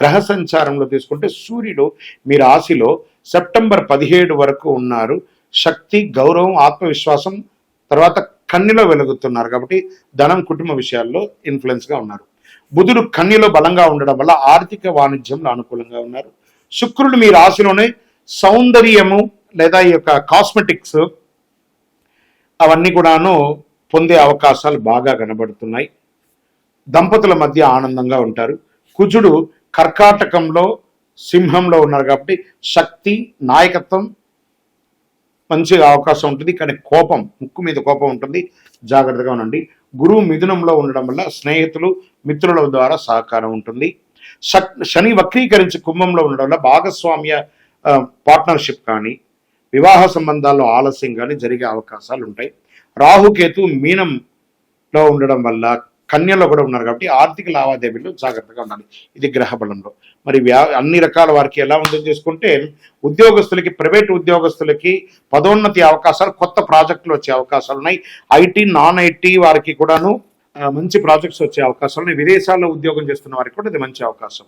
గ్రహ సంచారంలో తీసుకుంటే సూర్యుడు మీ రాశిలో సెప్టెంబర్ పదిహేడు వరకు ఉన్నారు. శక్తి గౌరవం ఆత్మవిశ్వాసం తర్వాత కన్నిలో వెలుగుతున్నారు కాబట్టి ధనం కుటుంబ విషయాల్లో ఇన్ఫ్లుయెన్స్గా ఉన్నారు. బుధుడు కన్నిలో బలంగా ఉండడం వల్ల ఆర్థిక వాణిజ్యంలో అనుకూలంగా ఉన్నారు. శుక్రుడు మీ రాశిలోనే సౌందర్యము లేదా ఈ యొక్క కాస్మెటిక్స్ అవన్నీ కూడాను పొందే అవకాశాలు బాగా కనబడుతున్నాయి. దంపతుల మధ్య ఆనందంగా ఉంటారు. కుజుడు కర్కాటకంలో సింహంలో ఉన్నారు కాబట్టి శక్తి నాయకత్వం మంచిగా అవకాశం ఉంటుంది. కానీ కోపం ముక్కు మీద కోపం ఉంటుంది. జాగ్రత్తగా ఉండండి. గురువు మిథునంలో ఉండడం వల్ల స్నేహితులు మిత్రుల ద్వారా సహకారం ఉంటుంది. శక్- శని వక్రీకరించి కుంభంలో ఉండడం వల్ల భాగస్వామ్య పార్ట్నర్షిప్ కానీ వివాహ సంబంధాల్లో ఆలస్యం కానీ జరిగే అవకాశాలు ఉంటాయి. రాహుకేతు మీనంలో ఉండడం వల్ల కన్యలో కూడా ఉన్నారు కాబట్టి ఆర్థిక లావాదేవీలు జాగ్రత్తగా ఉండాలి. ఇది గ్రహ బలంలో. మరి వ్యా అన్ని రకాల వారికి ఎలా ఉందో చేసుకుంటే ఉద్యోగస్తులకి ప్రైవేట్ ఉద్యోగస్తులకి పదోన్నతి అవకాశాలు కొత్త ప్రాజెక్టులు వచ్చే అవకాశాలు ఉన్నాయి. ఐటీ నాన్ ఐటీ వారికి కూడాను మంచి ప్రాజెక్ట్స్ వచ్చే అవకాశాలు ఉన్నాయి. విదేశాల్లో ఉద్యోగం చేస్తున్న వారికి కూడా ఇది మంచి అవకాశం.